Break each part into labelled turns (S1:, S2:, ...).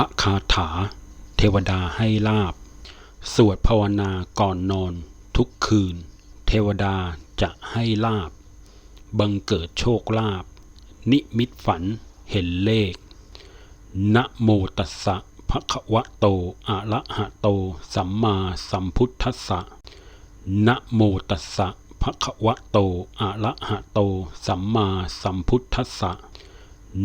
S1: ระคาถา เทวดาให้ลาบ สวดภาวนาก่อนนอนทุกคืน เทวดาจะให้ลาบ บังเกิดโชคลาบ นิมิตฝันเห็นเลข นะโมตัสสะภะคะวะโต อะระหะโต สัมมาสัมพุทธัสสะ นะโมตัสสะภะคะวะโต อะระหะโต สัมมาสัมพุทธัสสะ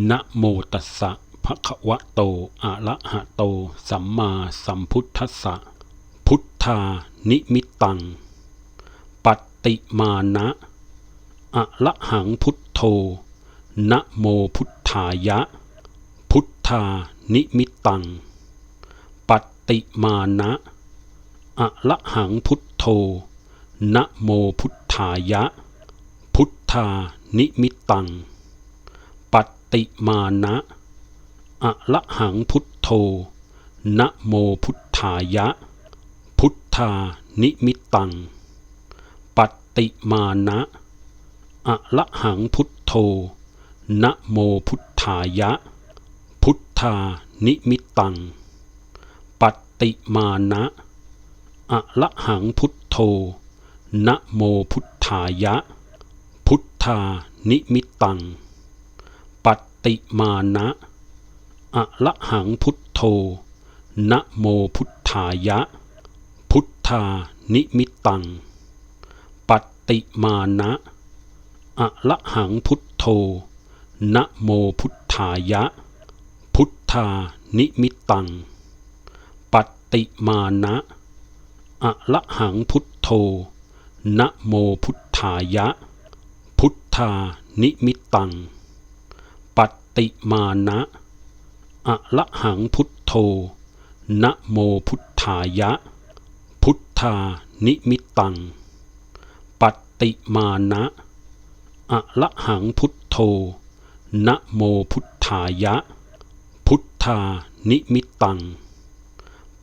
S1: นะโมตัสสะ ภะคะวะโต อะระหะโต สัมมาสัมพุทธัสสะ พุทธานิมิตตัง ปฏิมานะ อะระหังพุทโธ นะโมพุทธายะ พุทธานิมิตตัง ปฏิมานะ อะระหังพุทโธ นะโมพุทธายะ พุทธานิมิตตัง ปฏิมานะ อะระหังพุทโธ นะโมพุทธายะ พุทธานิมิตตัง ปฏิมานะอะระหังพุทโธ นะโมพุทธายะ พุทธานิมิตตัง ปฏิมานะอะระหังพุทโธ นะโมพุทธายะ พุทธานิมิตตัง ปฏิมานะ อะระหังพุทโธ นะโมพุทธายะ พุทธานิมิตตัง ปฏิมานะอะระหังพุทโธ นะโมพุทธายะ พุทธานิมิตตัง ปฏิมานะอะระหังพุทโธ นะโมพุทธายะ พุทธานิมิตตัง ปฏิมานะ อะระหังพุทโธนะโมพุทธายะ พุทธานิมิตตัง ปฏิมานะอะระหังพุทโธนะโมพุทธายะ พุทธานิมิตตัง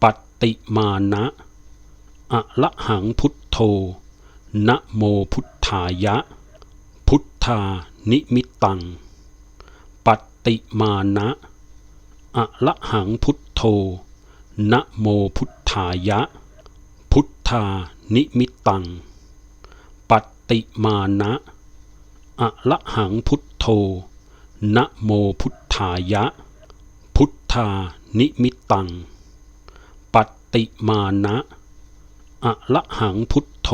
S1: ปฏิมานะอะระหังพุทโธนะโมพุทธายะ พุทธานิมิตตัง ปฏิมานะ อะระหังพุทโธ นะโมพุทธายะ พุทธานิมิตตัง ปฏิมานะอะระหังพุทโธ นะโมพุทธายะ พุทธานิมิตตัง ปฏิมานะอะระหังพุทโธ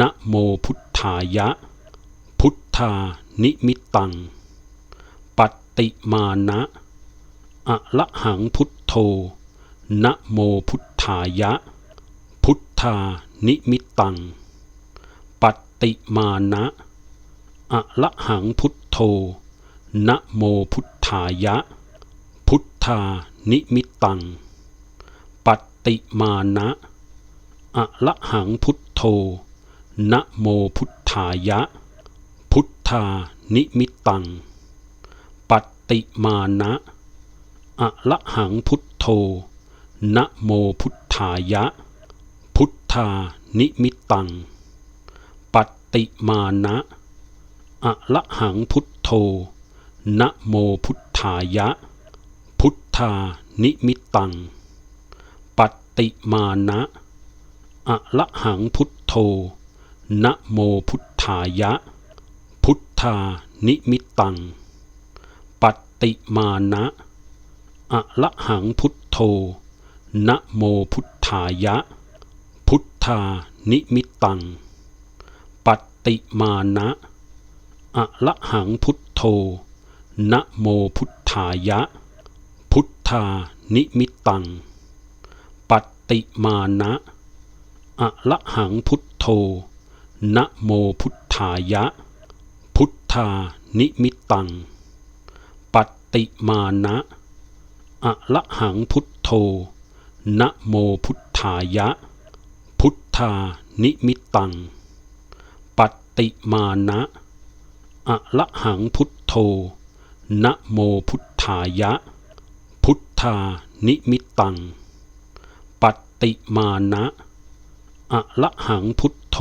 S1: นะโมพุทธายะ พุทธานิมิตตัง ปฏิมานะ อะระหังพุทโธนะโมพุทธายะ พุทธานิมิตตัง ปฏิมานะอะระหังพุทโธนะโมพุทธายะ พุทธานิมิตตัง ปฏิมานะอะระหังพุทโธนะโมพุทธายะ พุทธานิมิตตัง ปฏิมานะ อะระหังพุทโธ นะโมพุทธายะ พุทธานิมิตตัง ปฏิมานะอะระหังพุทโธ นะโมพุทธายะ พุทธานิมิตตัง ปฏิมานะอะระหังพุทโธ นะโมพุทธายะ พุทธานิมิตตัง ปฏิมานะ อะระหังพุทโธ นะโมพุทธายะ พุทธานิมิตตัง ปฏิมานะอะระหังพุทโธ นะโมพุทธายะ พุทธานิมิตตัง ปฏิมานะอะระหังพุทโธ นะโมพุทธายะ พุทธานิมิตตัง ปฏิมานะ อะระหังพุทโธ นะโมพุทธายะ พุทธานิมิตตัง ปฏิมานะอะระหังพุทโธ นะโมพุทธายะ พุทธานิมิตตัง ปฏิมานะอะระหังพุทโธ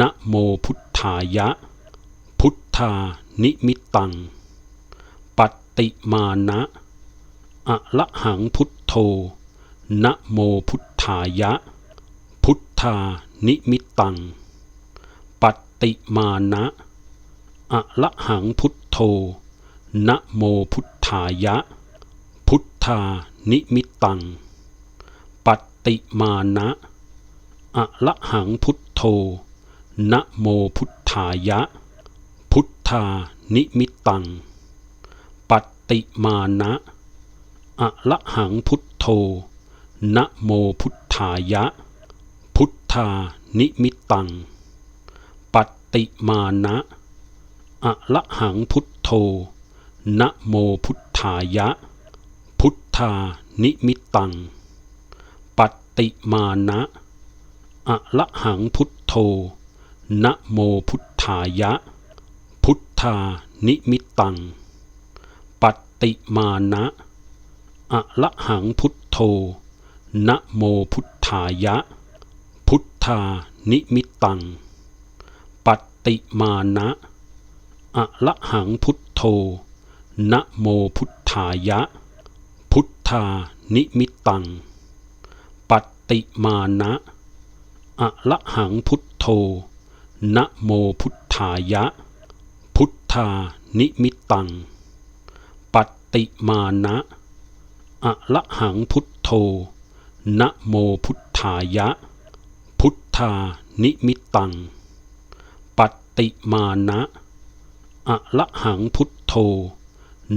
S1: นะโมพุทธายะ พุทธานิมิตตัง ปฏิมานะ อะระหังพุทโธ นะโมพุทธายะ พุทธานิมิตตังปัตติมานะอะระหังพุทโธ นะโมพุทธายะ พุทธานิมิตตังปัตติมานะอะระหังพุทโธ นะโมพุทธายะ พุทธานิมิตตังปัตติมานะ อะระหังพุทโธนะโมพุทธายะ พุทธานิมิตตังปัตติมานะอะระหังพุทโธนะโมพุทธายะ พุทธานิมิตตังปัตติมานะอะระหังพุทโธนะโมพุทธายะ พุทธานิมิตตังปัตติมานะ อะระหังพุทโธนะโมพุทธายะ พุทธานิมิตตังปติมานะอะระหังพุทโธนะโมพุทธายะ พุทธานิมิตตังปติมานะอะระหังพุทโธนะโมพุทธายะ พุทธานิมิตตังปตติมานะ อะระหังพุทโธนะโมพุทธายะ พุทธานิมิตตังปัตติมานะอะระหังพุทโธ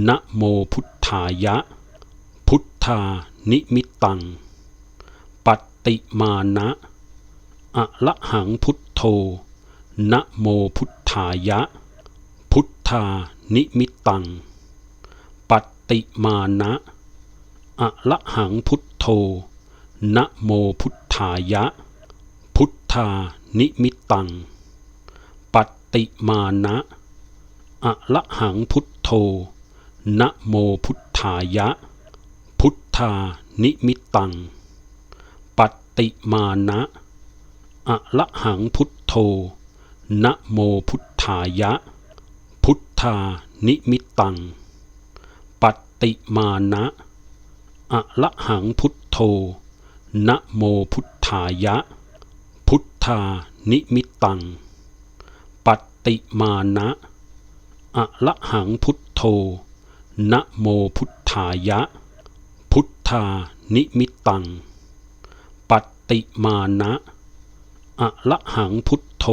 S1: นะโมพุทธายะ พุทธานิมิตตังปัตติมานะอะระหังพุทโธนะโมพุทธายะ พุทธานิมิตตังปัตติมานะ อะระหังพุทโธ นะโมพุทธายะ พุทธานิมิตตังปัตติมานะอะระหังพุทโธ นะโมพุทธายะ พุทธานิมิตตังปัตติมานะอะระหังพุทโธ นะโมพุทธายะ พุทธานิมิตตังปัตติมานะ อะระหังพุทโธ นะโมพุทธายะ พุทธานิมิตตังปัตติมานะอะระหังพุทโธ นะโมพุทธายะ พุทธานิมิตตังปัตติมานะอะระหังพุทโธ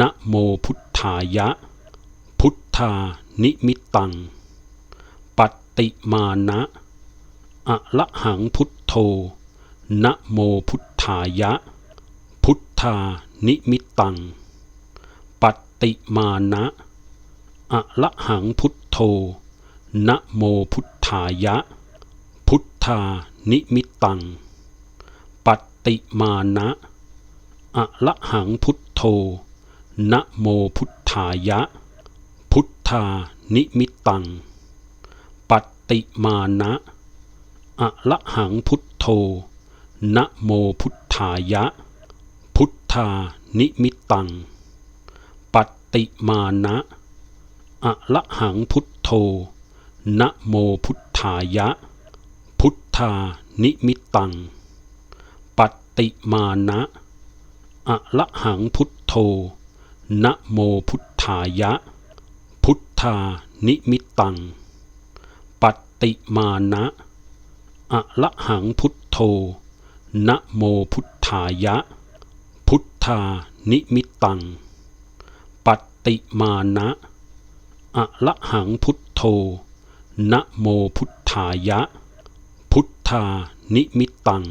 S1: นะโมพุทธายะ พุทธานิมิตตังปัตติมานะ อะระหังพุทโธนะโมพุทธายะ พุทธานิมิตตังปัตติมานะอะระหังพุทโธนะโมพุทธายะ พุทธานิมิตตังปัตติมานะอะระหังพุทโธนะโมพุทธายะ พุทธานิมิตตังปัตติมานะ อะระหังพุทโธ นะโมพุทธายะ พุทธานิมิตตังปัตติมานะอะระหังพุทโธ นะโมพุทธายะ พุทธานิมิตตังปัตติมานะอะระหังพุทโธ นะโมพุทธายะ พุทธานิมิตตังปัตติมานะ อะระหังพุทโธ นะโมพุทธายะ พุทธานิมิตตังปัตติมานะอะระหังพุทโธ นะโมพุทธายะ พุทธานิมิตตัง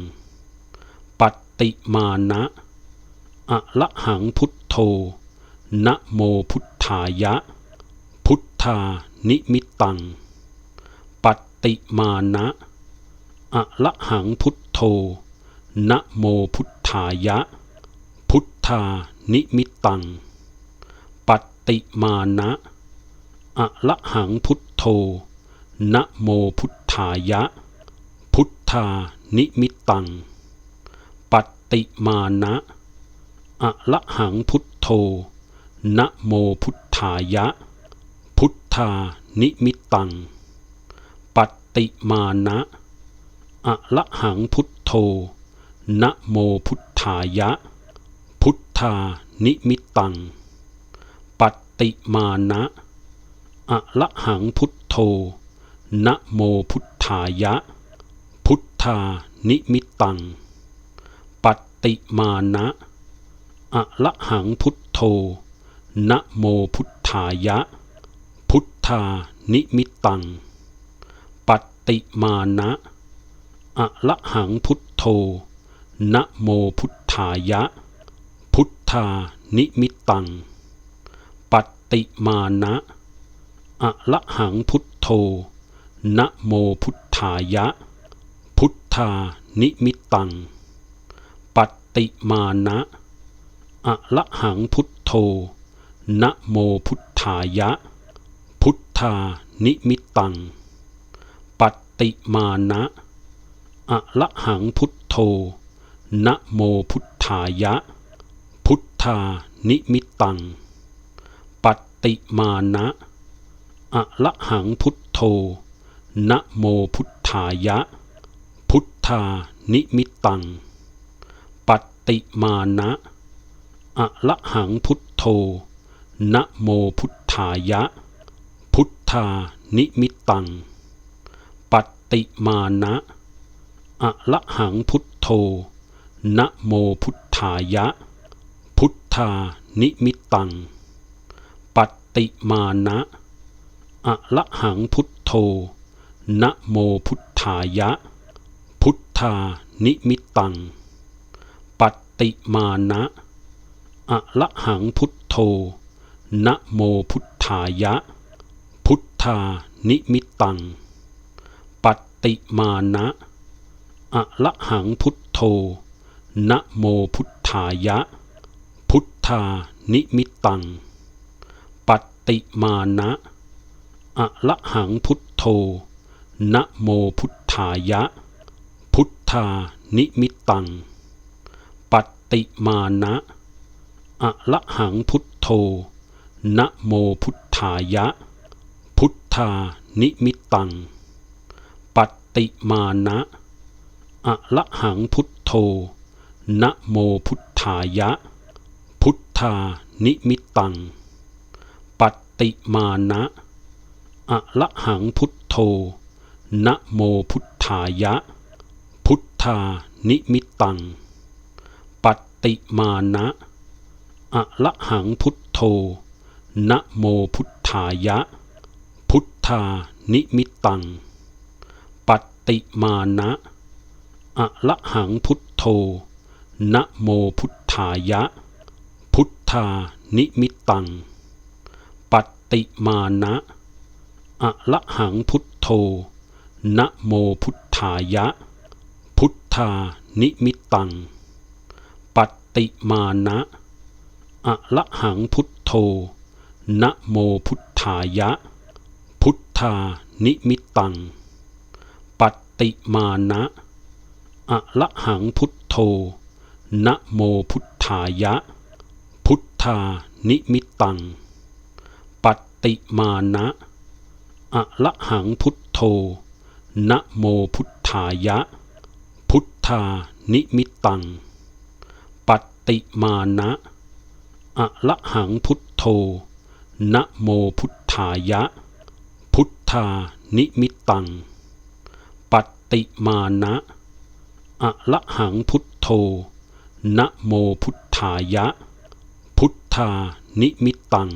S1: ปัตติมานะอะระหังพุทโธ นะโมพุทธายะ พุทธานิมิตตังปัตติมานะ อะระหังพุทโธ นะโมพุทธายะ พุทธานิมิตตังปัตติมานะอะระหังพุทโธ นะโมพุทธายะ พุทธานิมิตตังปัตติมานะอะระหังพุทโธ นะโมพุทธายะ พุทธานิมิตตังปัตติมานะ อะละหังพุทโธ นะโมพุทธายะ พุทธานิมิตตังปัตติมานะอะละหังพุทโธ นะโมพุทธายะ พุทธานิมิตตังปัตติมานะอะละหังพุทโธ นะโมพุทธายะ พุทธานิมิตตังปัตติมานะ อะละหังพุทโธนะโมพุทธายะ พุทธานิมิตตังปัตติมานะอะละหังพุทโธนะโมพุทธายะ พุทธานิมิตตังปัตติมานะอะละหังพุทโธนะโมพุทธายะ พุทธานิมิตตังปัตติมานะ อะละหังพุทโธ นะโมพุทธายะ พุทธานิมิตตังปัตติมานะอะละหังพุทโธ นะโมพุทธายะ พุทธานิมิตตังปัตติมานะอะละหังพุทโธ นะโมพุทธายะ พุทธานิมิตตังปัตติมานะ อะละหังพุทโธ นะโมพุทธายะ พุทธานิมิตตังปัตติมานะอะละหังพุทโธ นะโมพุทธายะ พุทธานิมิตตังปัตติมานะอะละหังพุทโธ นะโมพุทธายะ พุทธานิมิตตังปัตติมานะ อะละหังพุทโธ นะโมพุทธายะ พุทธานิมิตตังปัตติมานะอะละหังพุทโธ นะโมพุทธายะ พุทธานิมิตตังปัตติมานะอะละหังพุทโธ นะโมพุทธายะ พุทธานิมิตตังปัตติมานะ อะละหังพุทโธ นะโมพุทธายะ พุทธานิมิตตังปัตติมานะอะละหังพุทโธ นะโมพุทธายะ พุทธานิมิตตังปัตติมานะอะละหังพุทโธ นะโมพุทธายะ พุทธานิมิตตังปัตติมานะ อะละหังพุทโธนะโมพุทธายะ พุทธานิมิตตังปัตติมานะอะละหังพุทโธนะโมพุทธายะ พุทธานิมิตตังปัตติมานะอะละหังพุทโธนะโมพุทธายะ พุทธานิมิตตังปัตติมานะ อะละหังพุทโธนะโมพุทธายะ พุทธานิมิตตังปติมานะอะละหังพุทโธนะโมพุทธายะ พุทธานิมิตตังปติมานะอะละหังพุทโธนะโมพุทธายะ พุทธานิมิตตังปตติมานะ อะละหังพุทโธ นะโมพุทธายะ พุทธานิมิตตัง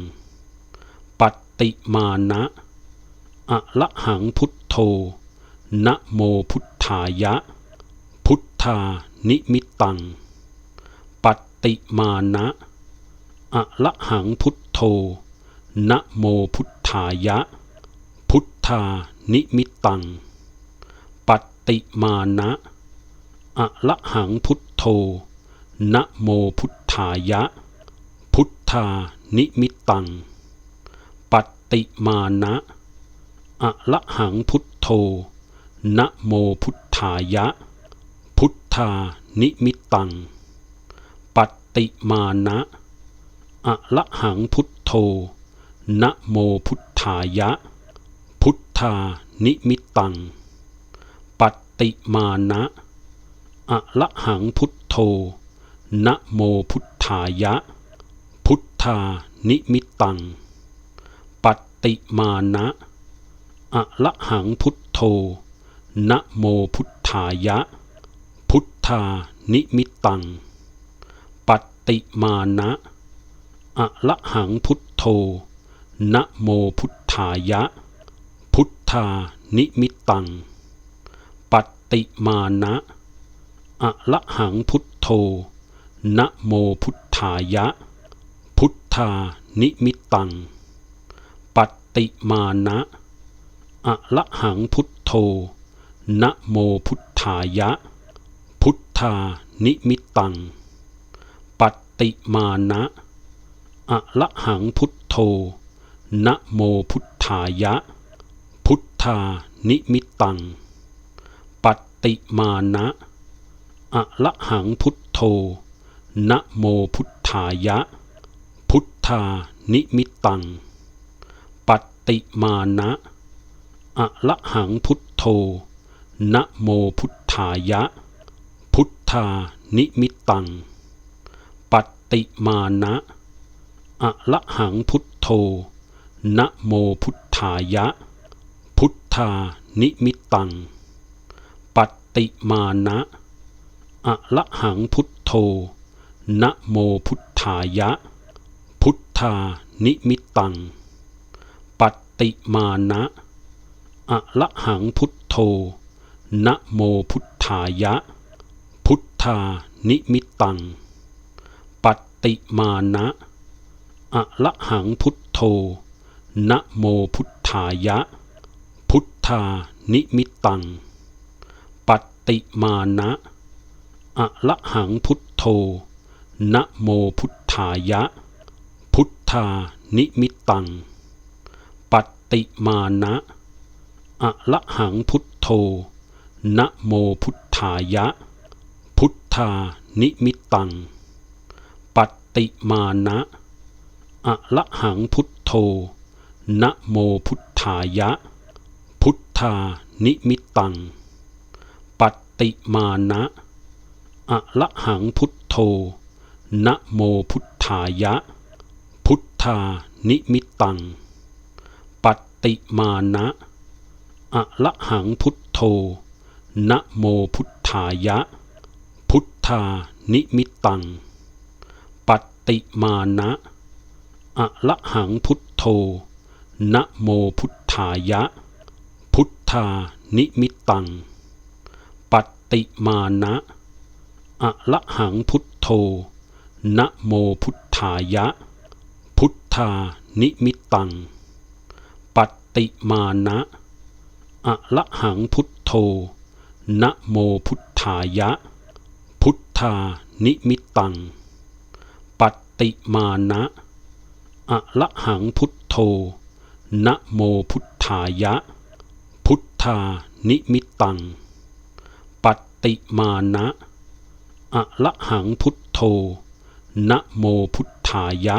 S1: ปัตติมานะอะละหังพุทโธ นะโมพุทธายะ พุทธานิมิตตังปัตติมานะอะละหังพุทโธ นะโมพุทธายะ พุทธานิมิตตังปัตติมานะ อะละหังพุทโธ นะโมพุทธายะ พุทธานิมิตตังปัตติมานะอะละหังพุทโธ นะโมพุทธายะ พุทธานิมิตตังปัตติมานะอะละหังพุทโธ นะโมพุทธายะ พุทธานิมิตตังติมานะ อะละหังพุทโธ นะโมพุทธายะ พุทธานิมิตตังปัตติมานะอะละหังพุทโธ นะโมพุทธายะ พุทธานิมิตตังปัตติมานะอะละหังพุทโธ นะโมพุทธายะ พุทธานิมิตตังปัตติมานะ อะละหังพุทโธนะโมพุทธายะ พุทธานิมิตตังปัตติมานะอะละหังพุทโธนะโมพุทธายะ พุทธานิมิตตังปัตติมานะอะละหังพุทโธนะโมพุทธายะ พุทธานิมิตตังปัตติมานะ อะละหังพุทโธ นะโมพุทธายะ พุทธานิมิตตังปติมานะอะละหังพุทโธ นะโมพุทธายะ พุทธานิมิตตังปติมานะอะละหังพุทโธ นะโมพุทธายะ พุทธานิมิตตังปตติมานะ อะละหังพุทโธ นะโมพุทธายะ พุทธานิมิตตังปัตติมานะอะละหังพุทโธ นะโมพุทธายะ พุทธานิมิตตังปัตติมานะอะละหังพุทโธ นะโมพุทธายะ พุทธานิมิตตังปัตติมานะ อะละหังพุทโธ นะโมพุทธายะ พุทธานิมิตตังปัตติมานะอะละหังพุทโธ นะโมพุทธายะ พุทธานิมิตตังปัตติมานะอะละหังพุทโธ นะโมพุทธายะ พุทธานิมิตตังปัตติมานะ อะละหังพุทโธ นะโมพุทธายะ พุทธานิมิตตังปัตติมานะอะละหังพุทโธ นะโมพุทธายะ พุทธานิมิตตังปัตติมานะอะละหังพุทโธ นะโมพุทธายะ พุทธานิมิตตังปัตติมานะ อะละหังพุทโธนะโมพุทธายะ พุทธานิมิตตังปัตติมานะอะละหังพุทโธนะโมพุทธายะ พุทธานิมิตตังปัตติมานะอะละหังพุทโธนะโมพุทธายะ พุทธานิมิตตังปัตติมานะ อะระหังพุทโธนะโมพุทธายะ